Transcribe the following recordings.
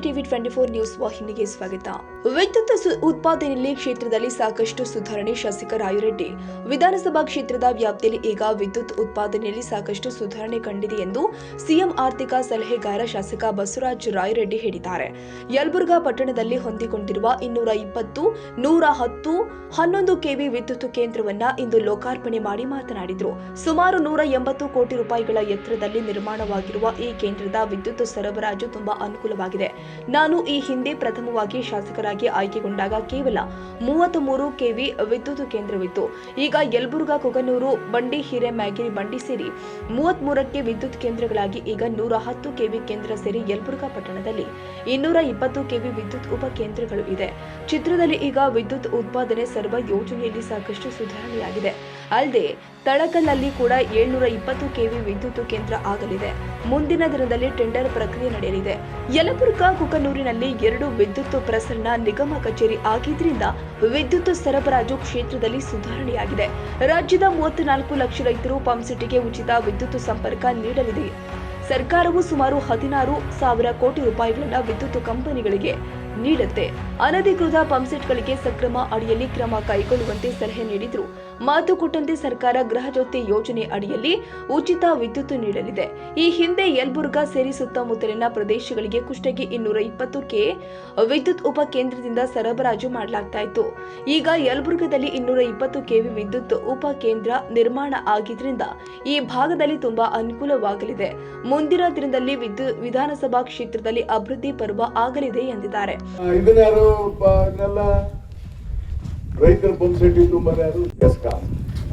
TV twenty four news ವಾಹಿನಿಗೆ ಸ್ವಾಗತ. ವಿದ್ಯುತ್ ಉತ್ಪಾದನೆಯಲ್ಲಿ ಕ್ಷೇತ್ರದಲ್ಲಿ ಸಾಕಷ್ಟು ಸುಧಾರಣೆ ಶಾಸಕ ರಾಯರೆಡ್ಡಿ. ವಿಧಾನಸಭಾ ಕ್ಷೇತ್ರದ ವ್ಯಾಪ್ತಿಯಲ್ಲಿ ಈಗ ವಿದ್ಯುತ್ ಉತ್ಪಾದನೆಯಲ್ಲಿ ಸಾಕಷ್ಟು ಸುಧಾರಣೆ ಕಂಡಿದೆ ಎಂದು ಸಿಎಂ ಆರ್ಥಿಕ ಸಲಹೆಗಾರ ಶಾಸಕ ಬಸವರಾಜ ರಾಯರೆಡ್ಡಿ ಹೇಳಿದ್ದಾರೆ. ಯಲಬುರ್ಗಾ ಪಟ್ಟಣದಲ್ಲಿ ಹೊಂದಿಕೊಂಡಿರುವ ಇನ್ನೂರ ಇಪ್ಪತ್ತು, ನೂರ ಹತ್ತು, ಹನ್ನೊಂದು ಕೆವಿ ವಿದ್ಯುತ್ ಕೇಂದ್ರವನ್ನ ಇಂದು ಲೋಕಾರ್ಪಣೆ ಮಾಡಿ ಮಾತನಾಡಿದರು. ಸುಮಾರು ನೂರ ಎಂಬತ್ತು ಕೋಟಿ ರೂಪಾಯಿಗಳ ಎತ್ತರದಲ್ಲಿ ನಿರ್ಮಾಣವಾಗಿರುವ ಈ ಕೇಂದ್ರದ ವಿದ್ಯುತ್ ಸರಬರಾಜು ತುಂಬಾ ಅನುಕೂಲವಾಗಿದೆ. ನಾನು ಈ ಹಿಂದೆ ಪ್ರಥಮವಾಗಿ ಶಾಸಕರಾಗಿ ಆಯ್ಕೆಗೊಂಡಾಗ ಕೇವಲ ಮೂವತ್ತ್ ಮೂರು ಕೆವಿ ವಿದ್ಯುತ್ ಕೇಂದ್ರವಿತ್ತು. ಈಗ ಯಲಬುರ್ಗಾ, ಕೊಗನೂರು, ಬಂಡಿ ಹಿರೇಮ್ಯಾಗಿರಿ ಬಂಡಿ ಸೇರಿ ಮೂವತ್ತ್ ಮೂರಕ್ಕೆ ವಿದ್ಯುತ್ ಕೇಂದ್ರಗಳಾಗಿ ಈಗ ನೂರ ಹತ್ತು ಕೆವಿ ಕೇಂದ್ರ ಸೇರಿ ಯಲಬುರ್ಗಾ ಪಟ್ಟಣದಲ್ಲಿ ಇನ್ನೂರ ಇಪ್ಪತ್ತು ಕೆವಿ ವಿದ್ಯುತ್ ಉಪ ಕೇಂದ್ರಗಳು ಇದೆ. ಚಿತ್ರದಲ್ಲಿ ಈಗ ವಿದ್ಯುತ್ ಉತ್ಪಾದನೆ ಸರ್ವ ಯೋಜನೆಯಲ್ಲಿ ಸಾಕಷ್ಟು ಸುಧಾರಣೆಯಾಗಿದೆ. ಅಲ್ಲದೆ ತಳಕಲ್ನಲ್ಲಿ ಕೂಡ ಏಳ್ನೂರ ಇಪ್ಪತ್ತು ಕೆವಿ ವಿದ್ಯುತ್ ಕೇಂದ್ರ ಆಗಲಿದೆ. ಮುಂದಿನ ದಿನದಲ್ಲಿ ಟೆಂಡರ್ ಪ್ರಕ್ರಿಯೆ ನಡೆಯಲಿದೆ. ಯಲಬುರ್ಗಾ ಕುಕನೂರಿನಲ್ಲಿ ಎರಡು ವಿದ್ಯುತ್ ಪ್ರಸರಣ ನಿಗಮ ಕಚೇರಿ ಆಗಿದ್ದರಿಂದ ವಿದ್ಯುತ್ ಸರಬರಾಜು ಕ್ಷೇತ್ರದಲ್ಲಿ ಸುಧಾರಣೆಯಾಗಿದೆ. ರಾಜ್ಯದ ಮೂವತ್ನಾಲ್ಕು ಲಕ್ಷ ರೈತರು ಪಂಪ್ಸೆಟ್ಗೆ ಉಚಿತ ವಿದ್ಯುತ್ ಸಂಪರ್ಕ ನೀಡಲಿದೆ. ಸರ್ಕಾರವು ಸುಮಾರು ಹದಿನಾರು ಸಾವಿರ ಕೋಟಿ ರೂಪಾಯಿಗಳನ್ನು ವಿದ್ಯುತ್ ಕಂಪನಿಗಳಿಗೆ ನೀಡುತ್ತೆ. ಅನಧಿಕೃತ ಪಂಪ್ಸೆಟ್ಗಳಿಗೆ ಸಕ್ರಮ ಅಡಿಯಲ್ಲಿ ಕ್ರಮ ಕೈಗೊಳ್ಳುವಂತೆ ಸಲಹೆ ನೀಡಿದ್ರು. ಮಾತು ಕೊಟ್ಟಂತೆ ಸರ್ಕಾರ ಗೃಹ ಜ್ಯೋತಿ ಯೋಜನೆ ಅಡಿಯಲ್ಲಿ ಉಚಿತ ವಿದ್ಯುತ್ ನೀಡಲಿದೆ. ಈ ಹಿಂದೆ ಯಲ್ಬುರ್ಗ ಸೇರಿ ಸುತ್ತಮುತ್ತಲಿನ ಪ್ರದೇಶಗಳಿಗೆ ಕುಷ್ಟಗಿ ಇನ್ನೂರ ಇಪ್ಪತ್ತು ಕೆ ವಿದ್ಯುತ್ ಉಪ ಕೇಂದ್ರದಿಂದ ಸರಬರಾಜು ಮಾಡಲಾಗ್ತಾ ಇತ್ತು. ಈಗ ಯಲ್ಬುರ್ಗದಲ್ಲಿ ಇನ್ನೂರ ಇಪ್ಪತ್ತು ಕೆವಿ ವಿದ್ಯುತ್ ಉಪ ಕೇಂದ್ರ ನಿರ್ಮಾಣ ಆಗಿದ್ರಿಂದ ಈ ಭಾಗದಲ್ಲಿ ತುಂಬಾ ಅನುಕೂಲವಾಗಲಿದೆ. ಮುಂದಿನ ದಿನದಲ್ಲಿ ವಿದ್ಯುತ್ ವಿಧಾನಸಭಾ ಕ್ಷೇತ್ರದಲ್ಲಿ ಅಭಿವೃದ್ಧಿ ಪರ್ವ ಆಗಲಿದೆ ಎಂದಿದ್ದಾರೆ. ಇದನ್ನ ಯಾರು ಇದನ್ನೆಲ್ಲ ರೈತರ ಪಂಪ್ ಸೆಟ್ ತುಂಬಾರು ಯಾರು ಹೆಸ್ಕಾಂ.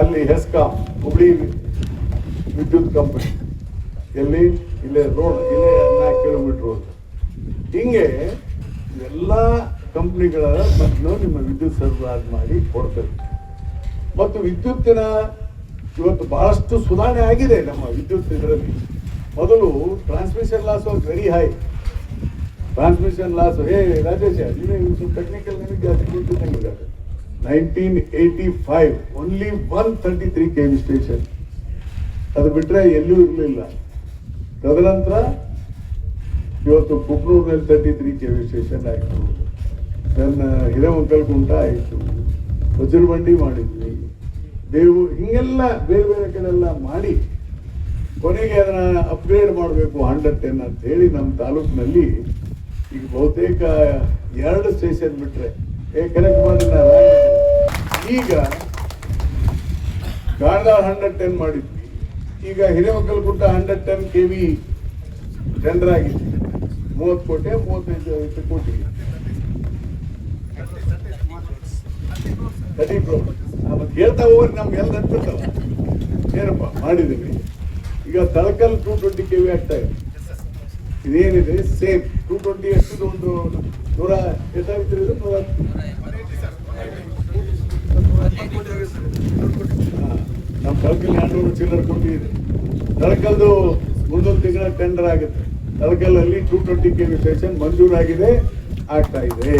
ಅಲ್ಲಿ ಹೆಸ್ಕಾಂ, ಹುಬ್ಳಿ ವಿದ್ಯುತ್ ಕಂಪನಿ. ಎಲ್ಲಿ? ಇಲ್ಲೇ ರೋಡ್, ಇಲ್ಲೇ ನಾಲ್ಕು ಕಿಲೋಮೀಟರ್ ರೋಡ್ ಹಿಂಗೆ ಎಲ್ಲ ಕಂಪ್ನಿಗಳ ಮೊದಲು ನಿಮ್ಮ ವಿದ್ಯುತ್ ಸರಬರಾಜು ಮಾಡಿ ಕೊಡ್ತೇವೆ ಮತ್ತು ವಿದ್ಯುತ್ತಿನ ಇವತ್ತು ಬಹಳಷ್ಟು ಸುಧಾರಣೆ ಆಗಿದೆ ನಮ್ಮ ವಿದ್ಯುತ್ ಇದರಲ್ಲಿ. ಮೊದಲು transmission loss was very high transmission loss ಹೇ ರಾಜೇಶ ನೀನು ಟೆಕ್ನಿಕಲ್ ನಿಮಗೆ ಅದು ಗೊತ್ತಿದ್ದಂಗೆ nineteen eighty five only one thirty three K V station ಅದು ಬಿಟ್ಟರೆ ಎಲ್ಲೂ ಇರಲಿಲ್ಲ. ತದನಂತರ ಇವತ್ತು ಕುಕ್ನೂರಿನಲ್ಲಿ thirty three K V station ಆಯಿತು. ನನ್ನ ಹಿರೇಮಂಕಲ್ಗುಂಟ ಆಯಿತು. ವಜ್ರಬಂಡಿ ಮಾಡಿದ್ವಿ. ದೇವು ಹಿಂಗೆಲ್ಲ ಬೇರೆ ಬೇರೆ ಕಡೆ ಎಲ್ಲ ಮಾಡಿ ಕೊನೆಗೆ ಅದನ್ನ ಅಪ್ಗ್ರೇಡ್ ಮಾಡಬೇಕು ಹಂಡ್ರೆಡ್ ಟೆನ್ ಅಂತ ಹೇಳಿ ನಮ್ಮ ತಾಲೂಕಿನಲ್ಲಿ ಈಗ ಬಹುತೇಕ ಎರಡು ಸ್ಟೇಷನ್ ಬಿಟ್ರೆ ಏ ಕನೆಕ್ಟ್ ಮಾಡಿ ನಾ ರಾಂಗ್ ಇದ್ದೆ. ಈಗ ಗಾಂಧಾರ್ ಹಂಡ್ರೆಡ್ ಟೆನ್ ಮಾಡಿದ್ವಿ. ಈಗ Hiremakkalagudda hundred ten K V tender ಆಗಿದೆ ಮೂವತ್ತು ಕೋಟಿ, ಮೂವತ್ತೈದು ಕೋಟಿ. ತರ್ಟಿ ಕ್ರೋ ಮತ್ತೆ ಹೇಳ್ತಾ ಹೋಗಿ ನಮ್ಗೆ ಎಲ್ಲ ನೆನ್ಪಿರ್ತಾವ ಏನಪ್ಪ, ಮಾಡಿದ್ದೀವಿ. ಈಗ Talakal two twenty K V ಆಗ್ತಾ ಇದೆ. ಇದೇನಿದೆ? ಸೇಮ್ ಟೂ ಟ್ವೆಂಟಿ ಎಷ್ಟು ಒಂದು ನೂರ ಎಷ್ಟಾಗಿತ್ತು ನೂರ ನಮ್ಮ ಬಳಕಲ್ಲಿ ಎರಡ್ನೂರು ಚಿಲ್ಲರ್ ಕೊಟ್ಟಿದೆ ತಳಕಲ್ದು ಮುಂದೊಂದು ತಿಂಗಳ ಟೆಂಡರ್ ಆಗುತ್ತೆ. ತಳಕಲ್ಲಲ್ಲಿ two twenty K V station ಮಂಜೂರಾಗಿದೆ, ಆಗ್ತಾ ಇದೆ.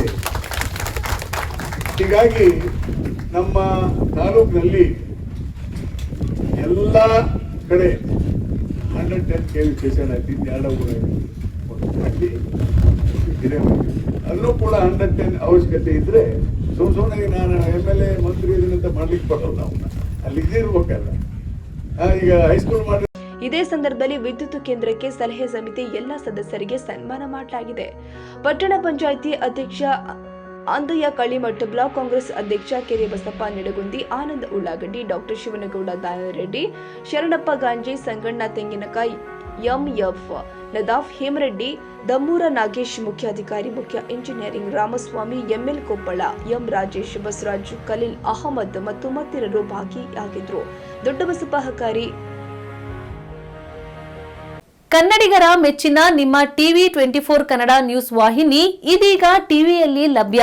ಹೀಗಾಗಿ ನಮ್ಮ ತಾಲೂಕಿನಲ್ಲಿ ಎಲ್ಲ ಕಡೆ hundred ten K V station ಆಯ್ತು ಎರಡು ಹಿರೇಮಠ. ಅಲ್ಲೂ ಕೂಡ ಅಂಡಂತೆ ಅವಶ್ಯಕತೆ ಇದ್ರೆ ಸುಮ್ ಸುಮ್ಮನೆ ನಾನು ಎಂ ಎಲ್ ಎ ಮಂತ್ರಿ ಇದನ್ನಂತ ಮಾಡ್ಲಿಕ್ಕೆ ಬರೋಲ್ಲ ಅವನ್ನ ಅಲ್ಲಿ ಇದಿರ್ಬೇಕಲ್ಲ ಈಗ ಹೈಸ್ಕೂಲ್ ಮಾಡಿ ಇದೇ ಸಂದರ್ಭದಲ್ಲಿ ವಿದ್ಯುತ್ ಕೇಂದ್ರಕ್ಕೆ ಸಲಹೆ ಸಮಿತಿ ಎಲ್ಲ ಸದಸ್ಯರಿಗೆ ಸನ್ಮಾನ ಮಾಡಲಾಗಿದೆ. ಪಟ್ಟಣ ಪಂಚಾಯಿತಿ ಅಧ್ಯಕ್ಷ ಅಂದಯ್ಯ ಕಳಿಮಠ್ ಬ್ಲಾಕ್ ಕಾಂಗ್ರೆಸ್ ಅಧ್ಯಕ್ಷ ಕೆರೆ ಬಸಪ್ಪ ನಿಡಗುಂದಿ, ಆನಂದ್ ಉಳ್ಳಾಗಡ್ಡಿ, ಡಾಕ್ಟರ್ ಶಿವನಗೌಡ ದಾನರೆಡ್ಡಿ ಶರಣಪ್ಪ ಗಾಂಜಿ, ಸಂಗಣ್ಣ ತೆಂಗಿನಕಾಯಿ ಎಂಎಫ್ ನದಾಫ್ ಹೇಮರೆಡ್ಡಿ ದಮ್ಮೂರ ನಾಗೇಶ್ ಮುಖ್ಯಾಧಿಕಾರಿ ಮುಖ್ಯ engineering Ramaswamy ML Koppal, M Rajesh, Basavaraj Khaleel Ahmad ಮತ್ತು ಮತ್ತಿರರು ಭಾಗಿಯಾಗಿದ್ರು ದೊಡ್ಡಬಸಪ್ಪ ಹಕಾರಿ ಕನ್ನಡಿಗರ ಮೆಚ್ಚಿನ ನಿಮ್ಮ TV twenty four Kannada news ವಾಹಿನಿ ಇದೀಗ ಟಿವಿಯಲ್ಲಿ ಲಭ್ಯ.